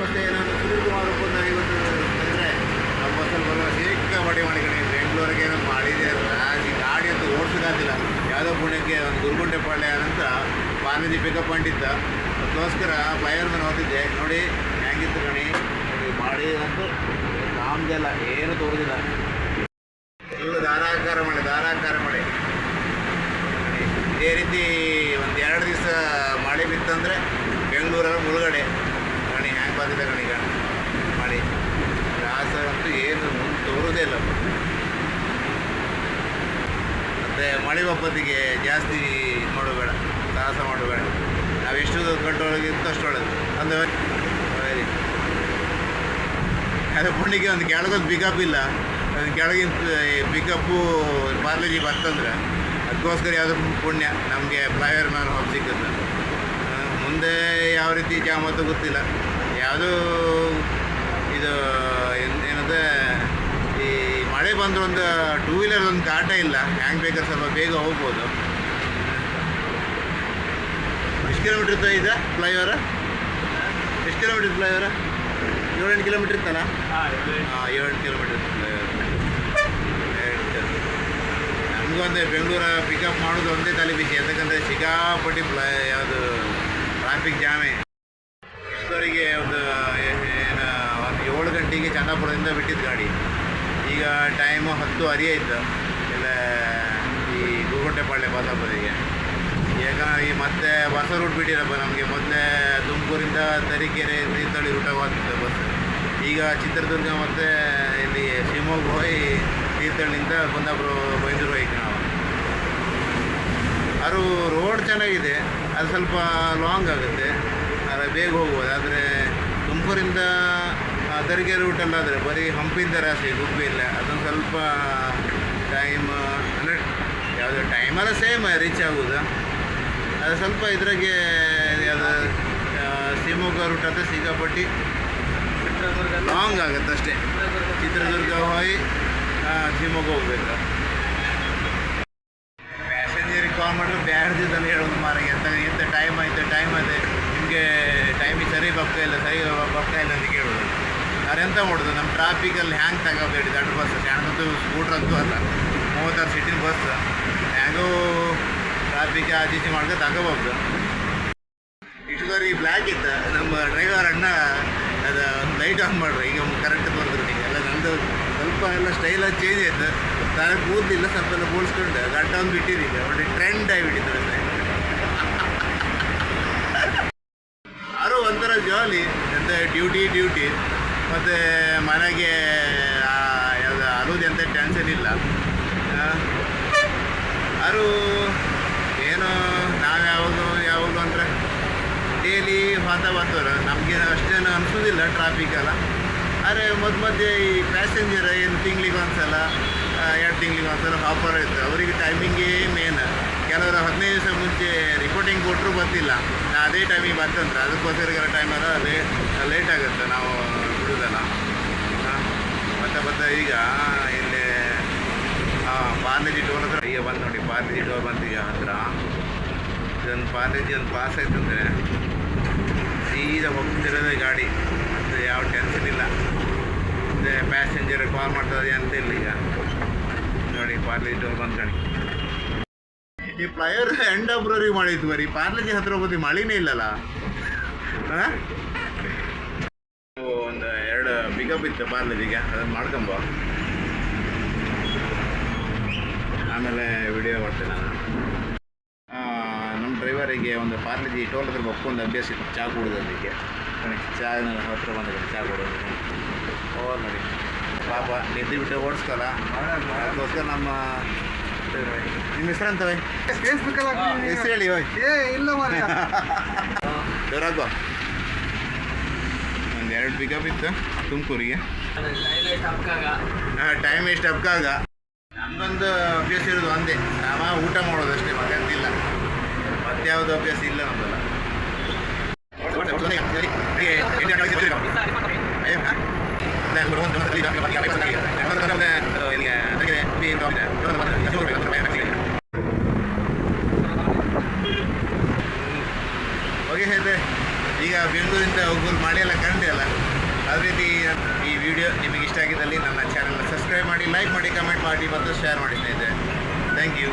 ಮತ್ತೆ ನಾನು ಸುನೀಲ್ ಕುಮಾರ್ ಒಬ್ಬನ ಇವತ್ತು ಅಂದರೆ ನಮ್ಮ ಬಸ್ಸಲ್ಲಿ ಬರುವಾಗ ಸಿಕ್ಕಾಪಟ್ಟೆ ಮಾಡಿಕೊಂಡು ಬೆಂಗಳೂರಿಗೆ ಏನೋ ಮಾಡಿದೆ ರಾಜಿ ಗಾಡಿ ಅಂತ ಓಡಿಸೋಕ್ಕಾಗಿಲ್ಲ ಯಾವುದೋ ಪುಣ್ಯಕ್ಕೆ ಒಂದು ಗುರುಗುಂಟೆ ಪಾಳ್ಯ ಅಂತ ಪಾನಜಿ ಪಿಕಪ್ ಮಾಡಿದ್ದ. ಅದಕ್ಕೋಸ್ಕರ ಮೇಲೆ ಹೋಗಿದ್ದೆ ನೋಡಿ, ಹೆಂಗಿತ್ತು ಕಣಿ. ಮಾಡಿ ಅಂತೂ. ಕಾಮ್ದೆಲ್ಲ ಏನು ತೋರಿದಿಲ್ಲ ಇವರು ಧಾರಾಕಾರ ಮಳೆ ಧಾರಾಕಾರ ಮಳೆ ಇದೇ ರೀತಿ ಒಂದು ಎರಡು ದಿವಸ ಮಳೆ ಬಿತ್ತಂದರೆ ಬೆಂಗಳೂರಲ್ಲಿ ಮುಳುಗಡೆ ಗಣಿ ಹ್ಯಾಂಗೆ ಬಂದಿದೆ ಗಣಿ ಗಣ ಮಳೆ ರಾಸ ಅಂತೂ ಏನು ಮುಂದೆ ತೋರೋದೇ ಇಲ್ಲ ಮತ್ತು ಮಳೆ ಒಪ್ಪತ್ತಿಗೆ ಜಾಸ್ತಿ ಮಾಡಬೇಡ ಸಾಹಸ ಮಾಡಬೇಡ ನಾವು ಎಷ್ಟು ಕಂಟ್ರೋಲ್ಗಿಂತ ಅಷ್ಟು ಒಳ್ಳೆದು. ಒಂದು ಅದೇ ಪುಣ್ಯಕ್ಕೆ ಒಂದು ಕೆಳಗೊಂದು ಪಿಕಪ್ ಇಲ್ಲ. ಅದನ್ನು ಕೆಳಗಿನ ಪಿಕಪ್ಪು ಪಾರ್ಲೇಜಿ ಬರ್ತಂದ್ರೆ ಅದಕ್ಕೋಸ್ಕರ ಯಾವುದು ಪುಣ್ಯ, ನಮಗೆ ಫ್ಲೈವರ್ ಮ್ಯಾನ್ ಹೋಗಿ ಸಿಕ್ಕುತ್ತೆ ಮುಂದೆ ಯಾವ ರೀತಿ ಜಾಮತ್ತು ಗೊತ್ತಿಲ್ಲ ಯಾವುದೂ ಇದು ಬಂದ್ರೆ ಒಂದು ಟೂ ವೀಲರ್ ಒಂದು ಕಾಟ ಇಲ್ಲ. ಹ್ಯಾಂಗ್ ಬೇಕಾದ್ರೆ ಸ್ವಲ್ಪ ಬೇಗ ಹೋಗ್ಬೋದು. ಎಷ್ಟು ಕಿಲೋಮೀಟ್ರ್ ಇತ್ತು ಇದೆ ಫ್ಲೈಓವರ ಎಷ್ಟು ಕಿಲೋಮೀಟ್ರ್ ಫ್ಲೈಓವರ ಏಳೆಂಟು ಕಿಲೋಮೀಟ್ರ್ ಇತ್ತಲ್ಲ? ಹಾಂ ಏಳೆಂಟು. ಕಿಲೋಮೀಟ್ರ್ ಒಂದೇ ಬೆಂಗಳೂರ ಪಿಕಪ್ ಮಾಡೋದು ಒಂದೇ ತಲೆ ಬಿಸಿ. ಯಾಕಂದರೆ ಸಿಕ್ಕಾಪಟ್ಟಿ ಫ್ಲೈ ಯಾವುದು ಟ್ರಾಫಿಕ್ ಜಾಮೆ ಎಷ್ಟವರೆಗೆ ಒಂದು ಏನು ಒಂದು ಏಳು ಗಂಟೆಗೆ ಚಂದಾಪುರದಿಂದ ಬಿಟ್ಟಿದ್ದು ಗಾಡಿ. ಈಗ ಟೈಮು ಹತ್ತು ಆಯಿತು ಇಲ್ಲ ಈ ಗುರುಗುಂಟೆಪಾಳ್ಯ ಬಾಸಾಪುರಿಗೆ ಈಗ ಈ ಮತ್ತೆ ಹೊಸ ರೂಟ್ ಬಿಟ್ಟಿರಪ್ಪ ನಮಗೆ. ಮೊದಲೇ ತುಮಕೂರಿಂದ ತರೀಕೆರೆ ತೀರ್ಥಹಳ್ಳಿ ರೂಟ ಹೋಗ್ತಿತ್ತು ಬಸ್. ಈಗ ಚಿತ್ರದುರ್ಗ ಮತ್ತು ಇಲ್ಲಿ ಶಿವಮೊಗ್ಗ ಹೋಗಿ ತೀರ್ಥಹಳ್ಳಿಯಿಂದ ಕುಂದಾಪುರ ಬೈಂದೂರು ಹೋಗಿ ನಾವು. ಅದು ರೋಡ್ ಚೆನ್ನಾಗಿದೆ. ಅದು ಸ್ವಲ್ಪ ಲಾಂಗ್ ಆಗುತ್ತೆ. ಆದರೆ ಬೇಗ ಹೋಗ್ಬೋದು. ಆದರೆ ತುಮಕೂರಿಂದ ರೂಟಲ್ಲಿ ರೂಟಲ್ಲಾದರೆ ಬರೀ ಹಂಪಿಂದ ರಾಶಿ ಗುಬ್ಬಿ ಇಲ್ಲ. ಅದೊಂದು ಸ್ವಲ್ಪ ಟೈಮ್ ಅಂದರೆ ಯಾವುದೋ ಟೈಮಲ್ಲ ಸೇಮ್ ರೀಚ್ ಆಗೋದು. ಅದು ಸ್ವಲ್ಪ ಇದ್ರಾಗೆ ಯಾವುದು ಶಿವಮೊಗ್ಗ ರೂಟ್ ಅಂತ ಸಿಕ್ಕಾಪಟ್ಟಿ. ಲಾಂಗ್ ಆಗುತ್ತೆ ಅಷ್ಟೇ. ಚಿತ್ರದುರ್ಗ ಹೋಗಿ ಶಿವಮೊಗ್ಗ ಹೋಗ್ಬೇಕು. ಪ್ಯಾಸೆಂಜರಿಗೆ ಕಾಲ್ ಮಾಡಿದ್ರೆ ಬ್ಯಾಡ್ದಿದ್ದಾನೆ ಹೇಳೋದು ಮಾರಿಗೆ ಅಂತ ಎಂತ ಟೈಮ್ ಆಯ್ತು ಟೈಮ್ ಅದೇ ನಿಮಗೆ ಟೈಮಿಗೆ ಸರಿ ಬರ್ತಾ ಇಲ್ಲ, ಸರಿ ಬರ್ತಾ ಇಲ್ಲ ಅಂತ ಕೇಳೋದು ಎಂತ ಮಾಡೋದು ನಮ್ಮ ಟ್ರಾಫಿಕಲ್ಲಿ ಹ್ಯಾಂಗ್ ತಗೋಬೇಡಿ. ದೊಡ್ಡ ಬಸ್ ಸಣ್ಣದು ಸ್ಕೂಟ್ರ್ ಅಂತೂ ಅಲ್ಲ. ಮೂವತ್ತಾರು ಸಿಟಿನ ಬಸ್ ಹ್ಯಾಂಗೂ ಟ್ರಾಫಿಕ್ ಆಚೀಚೆ ಮಾಡ್ಕೊಂಡು ತಗೋಬೋದು ಇಷ್ಟುವರೆಗೆ ಬ್ಲ್ಯಾಕ್ ಇತ್ತು ನಮ್ಮ ಡ್ರೈವರ್ ಅಣ್ಣ ಅದು ಲೈಟ್ ಆನ್ ಮಾಡ್ರಿ. ಈಗ ಕರೆಕ್ಟ್ ಬರೆದ್ರು ನೀವು ಎಲ್ಲ ನಂದು ಸ್ವಲ್ಪ ಎಲ್ಲ ಸ್ಟೈಲಾಗಿ ಚೇಂಜ್ ಆಯ್ತು. ತಾನೇ ಕೂದಲಿಲ್ಲ, ಸ್ವಲ್ಪ ಎಲ್ಲ ಬೋಳ್ಸ್ಕೊಂಡು ಗಡ್ಡ ಒಂದು ಬಿಟ್ಟಿದ್ದೀಗ ಒಳ್ಳೆ ಟ್ರೆಂಡ್ ಆಗಿಬಿಟ್ಟಿತ್ತು ಅಷ್ಟೇ. ಯಾರು ಒಂಥರ ಜಾಲಿ ಎಂತ ಡ್ಯೂಟಿ ಡ್ಯೂಟಿ ಮತ್ತು ಮನೆಗೆ ಆ, ಅಂತ ಟೆನ್ಷನ್ ಇಲ್ಲ. ಅರು ಏನು ನಾವು ಯಾವಾಗ ಯಾವಾಗ ಅಂದರೆ ಡೈಲಿ ಹೋಗ್ತಾ ಬರ್ತವ್ರು ನಮಗೆ ಅಷ್ಟೇನು ಅನಿಸೋದಿಲ್ಲ ಟ್ರಾಫಿಕ್ ಎಲ್ಲ. ಆದರೆ ಮಧ್ಯ ಮಧ್ಯೆ ಈ ಪ್ಯಾಸೆಂಜರ್ ಏನು ತಿಂಗ್ಳಿಗೆ ಒಂದ್ಸಲ ಎರಡು ತಿಂಗ್ಳಿಗೆ ಒಂದ್ಸಲ ಆಫರ್ ಇತ್ತು ಅವರಿಗೆ ಟೈಮಿಂಗೇ ಮೇನ್ ಕೆಲವರು ಹದಿನೈದು ದಿವಸ ಮುಂಚೆ ರಿಪೋರ್ಟಿಂಗ್ ಕೊಟ್ಟರು ಗೊತ್ತಿಲ್ಲ. ನಾ ಅದೇ ಟೈಮಿಗೆ ಬರ್ತಂದ್ರೆ ಅದಕ್ಕೋಸ್ಕರ ಟೈಮಲ್ಲ ಅದೇ ಲೇಟ್ ಆಗುತ್ತೆ. ನಾವು ಹಾಂ, ಮತ್ತೆ ಮತ್ತೆ ಈಗ ಇಲ್ಲಿ ಹಾಂ ಪಾರ್ಲೇಜಿ ಟೋಲ್ ಹತ್ರ. ಈಗ ಬಂದು ನೋಡಿ ಪಾರ್ನೇಜಿ ಟೋಲ್ ಬಂತು ಈಗ ಇದೊಂದು ಪಾರ್ನೇಜಿ ಒಂದು ಪಾಸ್ ಆಯ್ತಂದರೆ ಸೀದಾ ಹೋಗ್ತಿರೋದೇ ಗಾಡಿ. ಮತ್ತು ಯಾವ ಟೆನ್ಷನ್ ಇಲ್ಲ. ಮತ್ತು ಪ್ಯಾಸೆಂಜರ್ ಕಾಲ್ ಮಾಡ್ತದೆ ಅಂತ ಇಲ್ಲ ಈಗ. ನೋಡಿ ಪಾರ್ನೇಜಿ ಟೋಲ್ ಬಂದು ಕಣಿ ಈ ಫ್ಲೈವರ್ ಎಂಡ್ ಅಬ್ರವರಿಗೆ ಮಾಡಿತ್ತು ಬರೀ ಪಾರ್ಲೇಜಿ ಹತ್ರ ಹೋಗೋದು ಮಳಿನೇ ಇಲ್ಲಲ್ಲ. ಹಾಂ? ಪಿಕಪ್ ಇತ್ತು ಪಾರ್ಲೇಜಿಗೆ ಅದನ್ನು ಮಾಡ್ಕೊಂಬ. ಆಮೇಲೆ ವಿಡಿಯೋ ಮಾಡ್ತೇನೆ ನಾನು. ನಮ್ಮ ಡ್ರೈವರಿಗೆ ಒಂದು ಪಾರ್ಲಿಜಿ ಟೋಲ್ ಹತ್ರ ಒಪ್ಕೊಂಡು ಅಭ್ಯಾಸ ಇತ್ತು. ಚಹಾ ಕುಡಿದೋದಕ್ಕೆ ಚಹಾ ಹತ್ರ ಬಂದರೆ ಚಹಾ ಕೊಡೋದು. ಓ ನೋಡಿ. ಪಾಪ ನಿದ್ದೆ ಬಿಟ್ಟು ಓಡಿಸ್ತಲ್ಲ ಅದಕ್ಕೋಸ್ಕರ ನಮ್ಮ ನಿಮ್ಮ ಹೆಸರು ಅಂತವೆ ಹೆಸರು ಹೇಳಿ ಹೋಯ್ ಏ ಇಲ್ಲ ಮಾರ್ರೆ. ಒಂದು ಎರಡು ಪಿಕಪ್ ಇತ್ತು. ತುಮಕೂರಿಗೆ. ಟೈಮ್ ಎಷ್ಟು ಅಪ್ಕಾಗ ನಮ್ದೊಂದು ಅಭ್ಯಾಸ ಇರೋದು ಒಂದೇ. ನಾವ ಊಟ ಮಾಡೋದು ಅಷ್ಟೇ ಮತ್ತೆ ಯಾವ್ದು ಅಭ್ಯಾಸ ಇಲ್ಲ ನಮ್ದಲ್ಲ. ಅಂದರೆ ಅವುಗಳು ಮಾಡಿಯೆಲ್ಲ ಅಲ್ಲ. ಅದೇ ರೀತಿ ಈ ವಿಡಿಯೋ ನಿಮಗೆ ಇಷ್ಟ ಆಗಿದ್ದಲ್ಲಿ ನನ್ನ ಚಾನಲ್ನ ಸಬ್ಸ್ಕ್ರೈಬ್ ಮಾಡಿ ಲೈಕ್ ಮಾಡಿ ಕಮೆಂಟ್ ಮಾಡಿ ಮತ್ತು ಶೇರ್ ಮಾಡಿ ಸ್ನೇಹಿತರೆ. Thank you